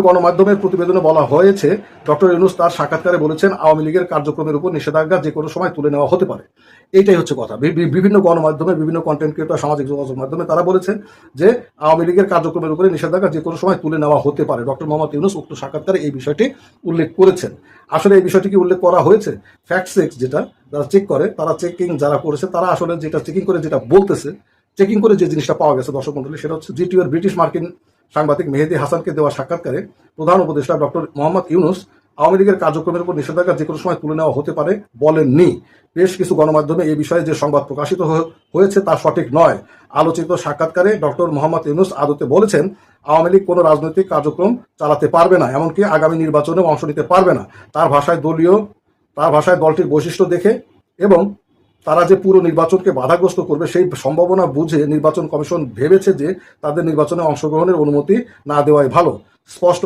গণমাধ্যমের প্রতিবেদনে বলা হয়েছে, ডক্টর ইউনুস তার সাক্ষাৎকারে বলেছেন, আওয়ামী লীগের কার্যক্রমের উপর নিষেধাজ্ঞা যে কোনো সময় তুলে নেওয়া হতে পারে। এইটাই হচ্ছে কথা। বিভিন্ন গণমাধ্যমে, বিভিন্ন কন্টেন্ট ক্রিয়েটর সামাজিক যোগাযোগ মাধ্যমে তারা বলেছেন যে, আওয়ামী লীগের কার্যক্রমের উপরে নিষেধাজ্ঞা যে কোনো সময় তুলে নেওয়া হতে পারে। ডক্টর মোহাম্মদ ইউনুস উক্ত সাক্ষাৎকারে এই বিষয়টি উল্লেখ করেছেন। আসলে এই বিষয়টি কি উল্লেখ করা হয়েছে? ফ্যাক্ট চেক যেটা, যারা চেক করে, তারা চেকিং যারা করেছে, তারা আসলে যেটা চেকিং করে, যেটা বলতেছে চেকিং করে যে জিনিসটা পাওয়া গেছে দর্শক মন্ডলী, সেটা হচ্ছে জিটিওর ব্রিটিশ মার্কিন সাংবাদিক মেহেদি হাসানকে দেওয়া সাক্ষাৎকারে প্রধান উপদেষ্টা ডক্টর মোহাম্মদ ইউনুস আওয়ামী লীগের কার্যক্রমের উপর নিষেধাজ্ঞা যে কোনো সময় তুলে নেওয়া হতে পারে বলেননি। বেশ কিছু গণমাধ্যমে এই বিষয়ে যে সংবাদ প্রকাশিত হয়েছে তা সঠিক নয়। আলোচিত সাক্ষাৎকারে ডক্টর মোহাম্মদ ইউনুস আদতে বলেছেন, আওয়ামী লীগ কোনো রাজনৈতিক কার্যক্রম চালাতে পারবে না, এমনকি আগামী নির্বাচনেও অংশ নিতে পারবে না। তার ভাষায় দলীয়, তার ভাষায় দলটির বৈশিষ্ট্য দেখে এবং তারা যে পুরো নির্বাচনকে বাধাগ্রস্ত করবে, সেই সম্ভাবনা বুঝে নির্বাচন কমিশন ভেবেছে যে তাদের নির্বাচনে অংশগ্রহণের অনুমতি না দেওয়াই ভালো। স্পষ্ট